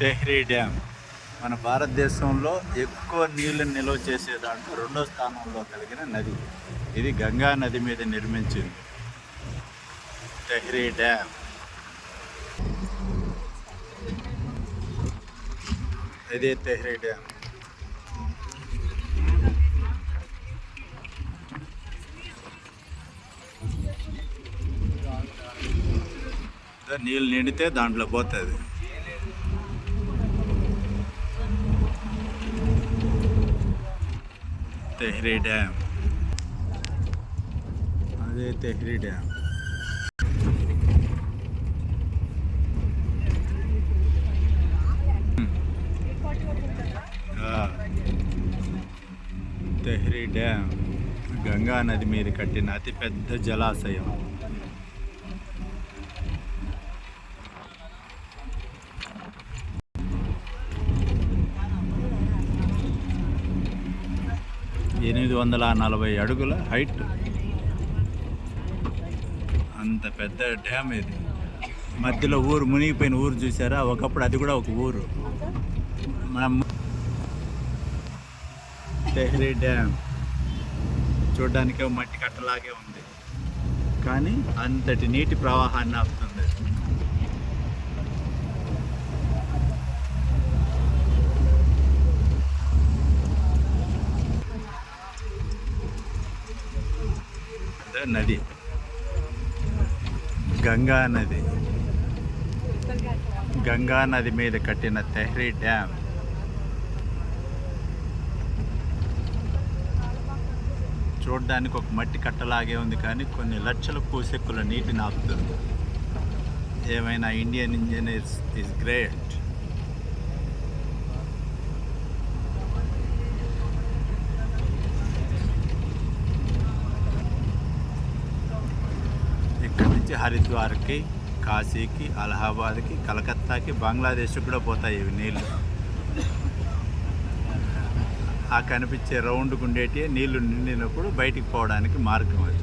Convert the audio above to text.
Tehri dam. మన భారతదేశంలో ఎక్కువ నీళ్ళు నిల్వ చేసే దాంట్లో రెండో స్థానంలో కలిగిన నది. ఇది గంగా నది మీద నిర్మించింది. టెహ్రీ డ్యామ్. ఇది టెహ్రీ డ్యామ్. నీళ్ళు నిండితే దాంట్లో పోతుంది. తెహ్రీ డ్యామ్. అదే తెహ్రీ డ్యామ్. తెహ్రీ డ్యామ్. గంగా నది మీద కట్టిన అతిపెద్ద జలాశయం. ఎనిమిది వందల నలభై అడుగుల హైట్. అంత పెద్ద డ్యామ్ ఇది. మధ్యలో ఊరు మునిగిపోయిన ఊరు చూసారా? ఒకప్పుడు అది కూడా ఒక ఊరు. మనం తెహ్రీ డ్యామ్ చూడడానికి మట్టి కట్టలాగే ఉంది. కానీ అంతటి నీటి ప్రవాహాన్ని ఆపుతుంది. నది? గంగా నది. గంగా నది మీద కట్టిన తెహ్రీ డ్యామ్. చూడడానికి ఒక మట్టి కట్టలాగే ఉంది కానీ కొన్ని లక్షల పూసెక్కుల నీటిని ఆపుతుంది. ఏమైనా ఇండియన్ ఇంజనీర్స్ ఈజ్ గ్రేట్. ఇక్కడి నుంచి హరిద్వార్కి కాశీకి అలహాబాద్కి కలకత్తాకి బంగ్లాదేశ్కి కూడా పోతాయి ఇవి నీళ్ళు ఆ కనిపించే రౌండ్గా ఉండేటి నీళ్ళు నిండినప్పుడు బయటికి పోవడానికి మార్గం అది.